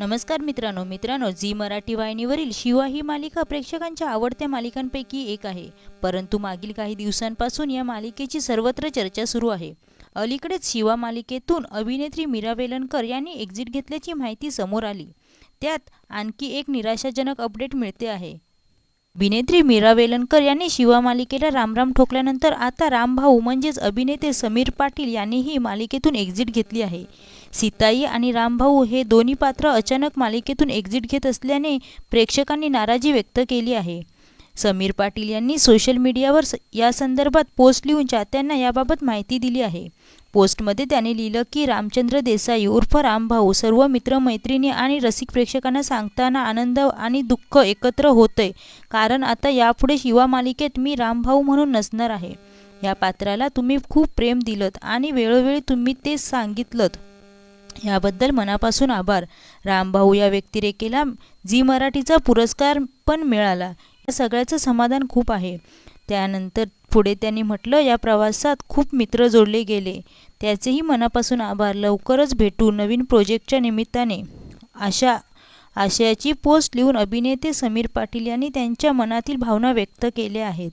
नमस्कार मित्रांनो मित्रांनो झी मराठी वाहिनीवरील शिवा ही मालिका प्रेक्षकांच्या आवडत्या मालिकांपैकी एक आहे. परंतु मागील काही दिवसांपासून या मालिकेची सर्वत्र चर्चा सुरू आहे. अलीकडेच शिवा मालिकेतून अभिनेत्री मीरा वेलणकर यांनी एक्झिट घेतल्याची माहिती समोर आली. त्यात आणखी एक निराशाजनक अपडेट मिळते आहे. अभिनेत्री मीरा वेलणकर यांनी शिवा मालिकेला रामराम ठोकल्यानंतर आता रामभाऊ म्हणजेच अभिनेते समीर पाटील यांनीही मालिकेतून एक्झिट घेतली आहे. सीताई आणि रामभाऊ हे दोन्ही पात्र अचानक मालिकेतून एक्झिट घेत असल्याने प्रेक्षकांनी नाराजी व्यक्त केली आहे. समीर पाटील यांनी सोशल मीडियावर या संदर्भात पोस्ट लिहून चाहत्यांना याबाबत माहिती दिली आहे. पोस्टमध्ये त्याने लिहिलं की रामचंद्र देसाई उर्फ रामभाऊ सर्व मित्रमैत्रिणी आणि रसिक प्रेक्षकांना सांगताना आनंद आणि दुःख एकत्र होतंय. कारण आता यापुढे शिवा मालिकेत मी रामभाऊ म्हणून नसणार आहे. या पात्राला तुम्ही खूप प्रेम दिलत आणि वेळोवेळी तुम्ही ते सांगितलं याबद्दल मनापासून आभार. रामभाऊ या व्यक्तिरेखेला झी मराठीचा पुरस्कार पण मिळाला सगळ्याचं समाधान खूप आहे. त्यानंतर पुढे त्यांनी म्हटलं या प्रवासात खूप मित्र जोडले गेले. त्याचेही मनापासून आभार. लवकरच भेटू नवीन प्रोजेक्टच्या निमित्ताने. अशा आशयाची पोस्ट लिहून अभिनेते समीर पाटील यांनी त्यांच्या मनातील भावना व्यक्त केल्या आहेत.